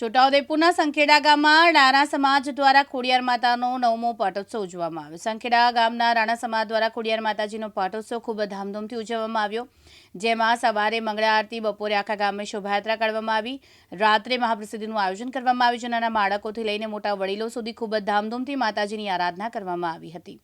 છોટાઉદેપુરના સંખેડા ગામમાં રાણા સમાજ દ્વારા ખોડિયાર માતાનો નવમો પાટોત્સવ ઉજવવામાં આવ્યો. સંખેડા ગામના રાણા સમાજ દ્વારા ખોડિયાર માતાજીનો પાટોત્સવ ખૂબ ધામધૂમથી ઉજવવામાં આવ્યો. જેમાં સવારે મંગળા આરતી, બપોરે આખા ગામે શોભાયાત્રા કાઢવામાં આવી. રાત્રે મહાપ્રસિદ્ધિનું આયોજન કરવામાં આવ્યું. છે નાના બાળકોથી લઈને મોટા વડીલો સુધી ખૂબ ધામધૂમથી માતાજીની આરાધના કરવામાં આવી હતી.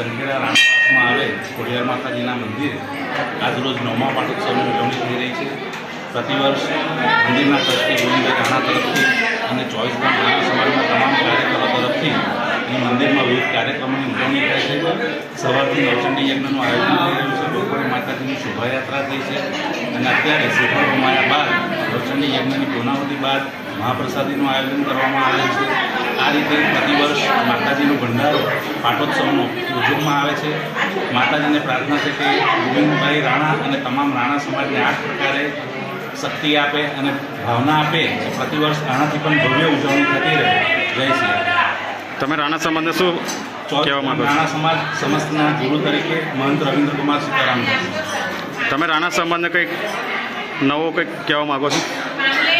સંખેડા રામવાસમાં આવે ખોડિયાર માતાજીના મંદિરે આજરોજ નવમા પાટોત્સવની ઉજવણી થઈ રહી છે. પ્રતિવર્ષ મંદિરના ટ્રસ્ટી ગોવિંદભાઈ રાણા તરફથી અને ચોવીસ ગામ રાણા સમાજના તમામ કાર્યકરો તરફથી અહીં મંદિરમાં વિવિધ કાર્યક્રમોની ઉજવણી થાય છે. સવારથી નવચંડી યજ્ઞનું આયોજન થઈ રહ્યું છે. બપોરે માતાજીની શોભાયાત્રા થઈ છે અને અત્યારે શ્રીફળ ગુમાયા બાદ નવચંડી યજ્ઞની પૂર્ણાવતી બાદ મહાપ્રસાદીનું આયોજન કરવામાં આવે છે. આ રીતે પ્રતિવર્ષ માતાજીનો ભંડારો પાટોત્સવનો ઉજવવામાં આવે છે. માતાજીને પ્રાર્થના છે કે ગોવિંદભાઈ રાણા અને તમામ રાણા સમાજને આ પ્રકારે શક્તિ આપે અને ભાવના આપે કે પ્રતિવર્ષ આનાથી પણ ભવ્ય ઉજવણી થતી રહે. જય શ્રી તમે રાણા સમાજને શું કહેવા માંગો રાણા સમાજ સમસ્તના ગુરુ તરીકે મહંત રવિન્દ્રકુમાર સીતારામ તમે રાણા સમાજને કંઈક નવો કંઈક કહેવા માંગો છો?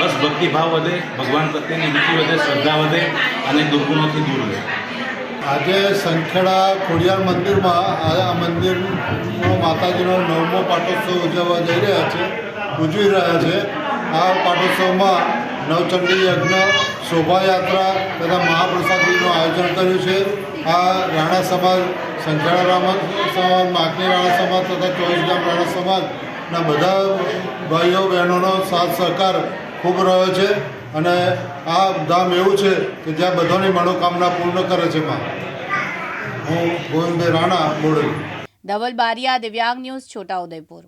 બસ ભક્તિભાવ વધે ભગવાન પ્રત્યેની નીતિ વધે શ્રદ્ધા વધે અને દુર્ગુણોથી દૂર રહે. આજે સંખેડા ખોડિયાર મંદિરમાં આ મંદિરનો માતાજીનો નવમો પાટોત્સવ ઉજવવા જઈ રહ્યા છે ઉજવી રહ્યા છે. આ પાટોત્સવમાં નવચંડી યજ્ઞ શોભાયાત્રા તથા મહાપ્રસાદીનું આયોજન કર્યું છે. આ રાણા સમાજ સંખેડા રામા સમાજ માકની રાણા સમાજ તથા ચોવીસ ગામ રાણા સમાજના બધા ભાઈઓ, બહેનોનો સાથ સહકાર ખૂબ રહ્યો છે અને આ ધામ એવું છે કે જ્યાં બધાની મનોકામના પૂર્ણ કરે છે માં. હું ગોવિંદભાઈ રાણા બોડેલી. ધવલ બારિયા, દિવ્યાંગ ન્યૂઝ છોટાઉદેપુર